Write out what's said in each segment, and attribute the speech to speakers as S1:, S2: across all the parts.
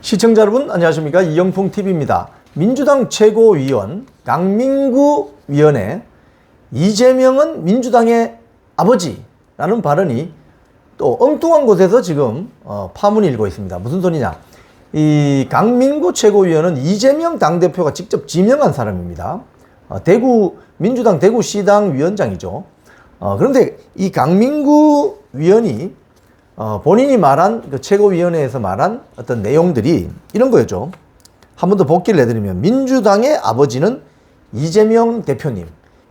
S1: 시청자 여러분 안녕하십니까 이영풍 TV입니다. 민주당 최고위원 강민구 위원의 이재명은 민주당의 아버지라는 발언이 또 엉뚱한 곳에서 지금 어, 파문이 일고 있습니다. 무슨 소리냐? 이 강민구 최고위원은 이재명 당대표가 직접 지명한 사람입니다. 어, 대구 민주당 대구시당 위원장이죠. 어, 그런데 이 강민구 위원이 어, 본인이 말한 그 최고위원회에서 말한 어떤 내용들이 이런 거였죠. 한 번 더 복기를 해드리면 민주당의 아버지는 이재명 대표님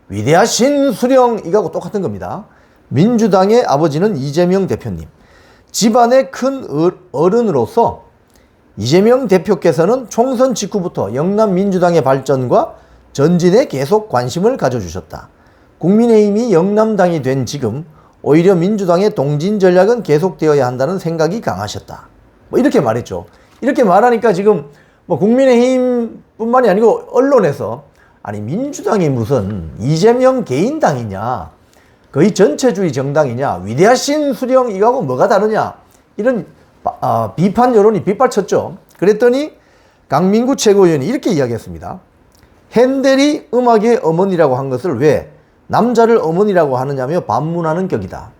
S1: 위대하신 수령 이거하고 똑같은 겁니다. 민주당의 아버지는 이재명 대표님 집안의 큰 어- 어른으로서 이재명 대표께서는 총선 직후부터 영남 민주당의 발전과 전진에 계속 관심을 가져주셨다. 국민의힘이 영남당이 된 지금 오히려 민주당의 동진 전략은 계속되어야 한다는 생각이 강하셨다. 뭐 이렇게 말했죠. 이렇게 말하니까 지금 뭐 국민의힘뿐만이 아니고 언론에서 아니 민주당이 무슨 이재명 개인당이냐 거의 전체주의 정당이냐 위대하신 수령 이거하고 뭐가 다르냐 이런 바- 아, 비판 여론이 빗발쳤죠. 그랬더니 강민구 최고위원이 이렇게 이야기했습니다. 핸델이 음악의 어머니라고 한 것을 왜 남자를 어머니라고 하느냐며 반문하는 격이다.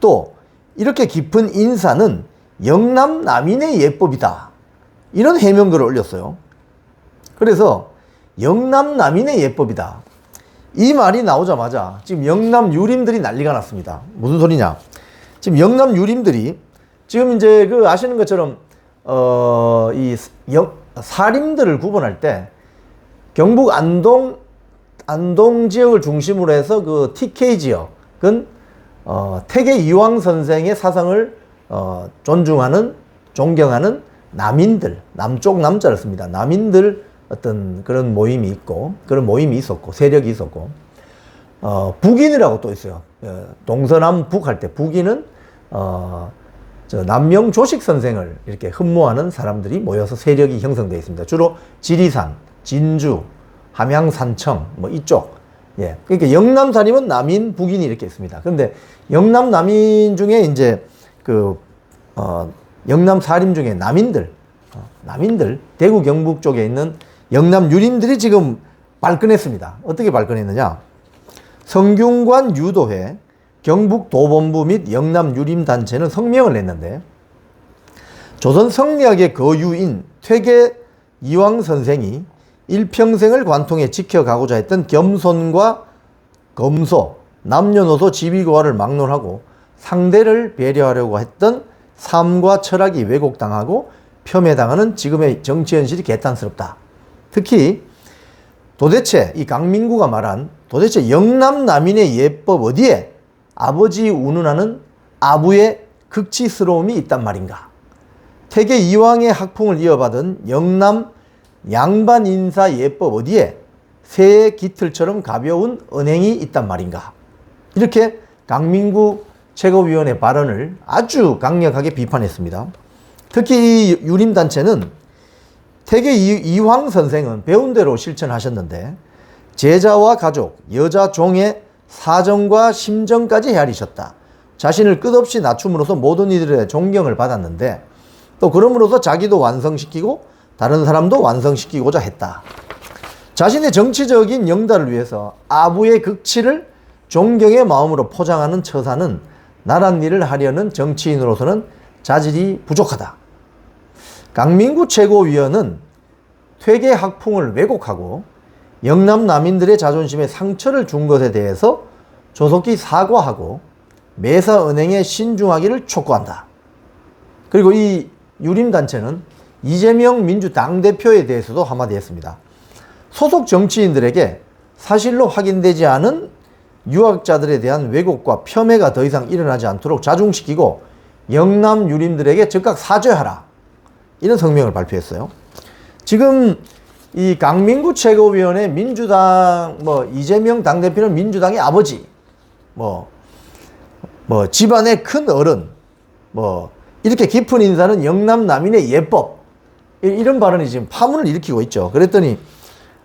S1: 또 이렇게 깊은 인사는 영남 남인의 예법이다. 이런 해명글을 올렸어요. 그래서 영남 남인의 예법이다. 이 말이 나오자마자 지금 영남 유림들이 난리가 났습니다. 무슨 소리냐? 지금 영남 유림들이 지금 이제 그 아시는 것처럼 어이 사림들을 구분할 때 경북 안동 안동 지역을 중심으로 해서 그 TK 지역은 어, 태계 이황 선생의 사상을 어, 존중하는 존경하는 남인들 남쪽 남자를 씁니다. 남인들 어떤 그런 모임이 있고 그런 모임이 있었고 세력이 있었고 어, 북인이라고 또 있어요. 어, 동서남북 할 때 북인은 어, 저 남명 조식 선생을 이렇게 흠모하는 사람들이 모여서 세력이 형성되어 있습니다. 주로 지리산, 진주, 함양산청 뭐 이쪽. 예. 그러니까 영남 사림은 남인, 북인이 이렇게 있습니다. 그런데 영남 남인 중에 이제 그 어, 영남 사림 중에 남인들, 어, 남인들 대구 경북 쪽에 있는 영남 유림들이 지금 발끈했습니다. 어떻게 발끈했느냐? 성균관 유도회, 경북 도본부 및 영남 유림 단체는 성명을 냈는데 조선 성리학의 거유인 퇴계 이황 선생이 일평생을 관통해 지켜가고자 했던 겸손과 검소, 남녀노소 지위고하를 막론하고 상대를 배려하려고 했던 삶과 철학이 왜곡당하고 폄훼당하는 지금의 정치 현실이 개탄스럽다. 특히 도대체 이 강민구가 말한 도대체 영남 남인의 예법 어디에 아버지 운운하는 아부의 극치스러움이 있단 말인가? 태계 이왕의 학풍을 이어받은 영남 양반 인사 예법 어디에 새의 깃털처럼 가벼운 언행이 있단 말인가? 이렇게 강민구 최고위원의 발언을 아주 강력하게 비판했습니다. 특히 이 유림단체는 태계 이- 이황 선생은 배운 대로 실천하셨는데 제자와 가족, 여자 종의 사정과 심정까지 헤아리셨다. 자신을 끝없이 낮춤으로써 모든 이들의 존경을 받았는데 또 그럼으로써 자기도 완성시키고 다른 사람도 완성시키고자 했다. 자신의 정치적인 영달을 위해서 아부의 극치를 존경의 마음으로 포장하는 처사는 나란 일을 하려는 정치인으로서는 자질이 부족하다. 강민구 최고위원은 퇴계 학풍을 왜곡하고 영남 남인들의 자존심에 상처를 준 것에 대해서 조속히 사과하고 매사 은행에 신중하기를 촉구한다. 그리고 이 유림단체는 이재명 민주당 대표에 대해서도 한마디 했습니다. 소속 정치인들에게 사실로 확인되지 않은 유학자들에 대한 왜곡과 폄훼가 더 이상 일어나지 않도록 자중시키고 영남 유림들에게 즉각 사죄하라. 이런 성명을 발표했어요. 지금 이 강민구 최고위원회 민주당 뭐 이재명 당대표는 민주당의 아버지 뭐뭐 집안의 큰 어른 뭐 이렇게 깊은 인사는 영남 남인의 예법 이- 이런 발언이 지금 파문을 일으키고 있죠. 그랬더니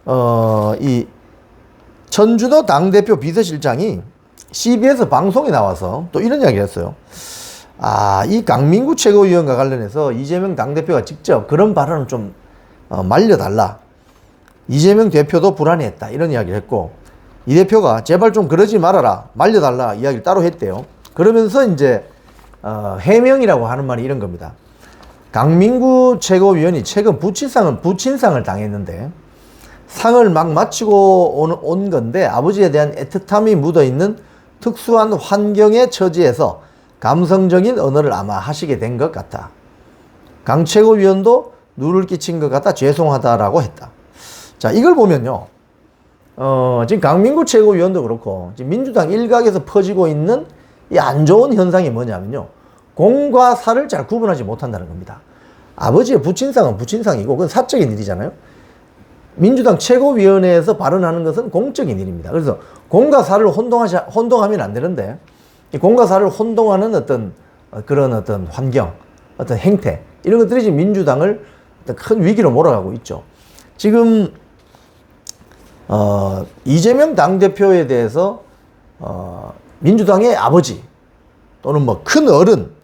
S1: 어이 천주도 당대표 비서실장이 CBS 방송에 나와서 또 이런 이야기를 했어요. 아, 이 강민구 최고위원과 관련해서 이재명 당대표가 직접 그런 발언을 좀 어, 말려달라. 이재명 대표도 불안해했다. 이런 이야기를 했고, 이 대표가 제발 좀 그러지 말아라. 말려달라. 이야기를 따로 했대요. 그러면서 이제, 어, 해명이라고 하는 말이 이런 겁니다. 강민구 최고위원이 최근 부친상을, 부친상을 당했는데, 상을 막 마치고 온, 온 건데, 아버지에 대한 애틋함이 묻어 있는 특수한 환경에 처지해서 감성적인 언어를 아마 하시게 된 것 같다. 강 최고위원도 누를 끼친 것 같다. 죄송하다라고 했다. 자, 이걸 보면요. 어, 지금 강민구 최고위원도 그렇고, 지금 민주당 일각에서 퍼지고 있는 이 안 좋은 현상이 뭐냐면요. 공과 사를 잘 구분하지 못한다는 겁니다. 아버지의 부친상은 부친상이고, 그건 사적인 일이잖아요. 민주당 최고위원회에서 발언하는 것은 공적인 일입니다. 그래서 공과 사를 혼동하시, 혼동하면 안 되는데, 이 공과 사를 혼동하는 어떤 어, 그런 어떤 환경, 어떤 행태, 이런 것들이 지금 민주당을 큰 위기로 몰아가고 있죠. 지금, 어, 이재명 당대표에 대해서, 어, 민주당의 아버지 또는 뭐 큰 어른, 어?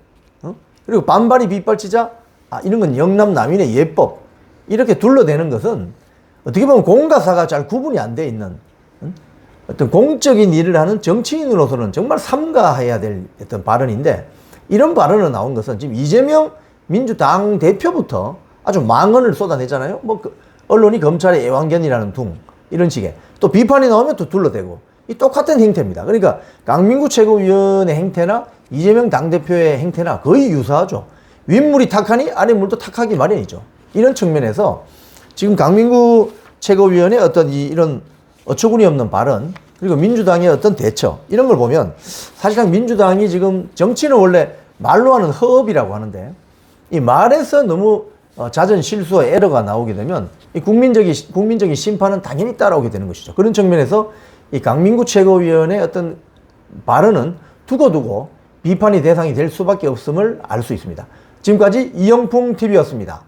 S1: 그리고 반발이 빗발치자, 아, 이런 건 영남 남인의 예법, 이렇게 둘러대는 것은 어떻게 보면 공과 사가 잘 구분이 안 돼 있는 응? 어떤 공적인 일을 하는 정치인으로서는 정말 삼가해야 될 어떤 발언인데 이런 발언을 나온 것은 지금 이재명 민주당 대표부터 아주 망언을 쏟아내잖아요. 뭐 그 언론이 검찰의 애완견이라는 둥 이런 식의 또 비판이 나오면 또 둘러대고 이 똑같은 행태입니다. 그러니까 강민구 최고위원의 행태나 이재명 당대표의 행태나 거의 유사하죠. 윗물이 탁하니 아랫물도 탁하기 마련이죠. 이런 측면에서 지금 강민구 최고위원의 어떤 이, 이런 어처구니 없는 발언 그리고 민주당의 어떤 대처 이런 걸 보면 사실상 민주당이 지금 정치는 원래 말로 하는 허업이라고 하는데 이 말에서 너무 어, 잦은 실수와 에러가 나오게 되면 이 국민적인 국민적인 심판은 당연히 따라오게 되는 것이죠. 그런 측면에서 이 강민구 최고위원의 어떤 발언은 두고두고 비판의 대상이 될 수밖에 없음을 알 수 있습니다. 지금까지 이영풍 TV였습니다.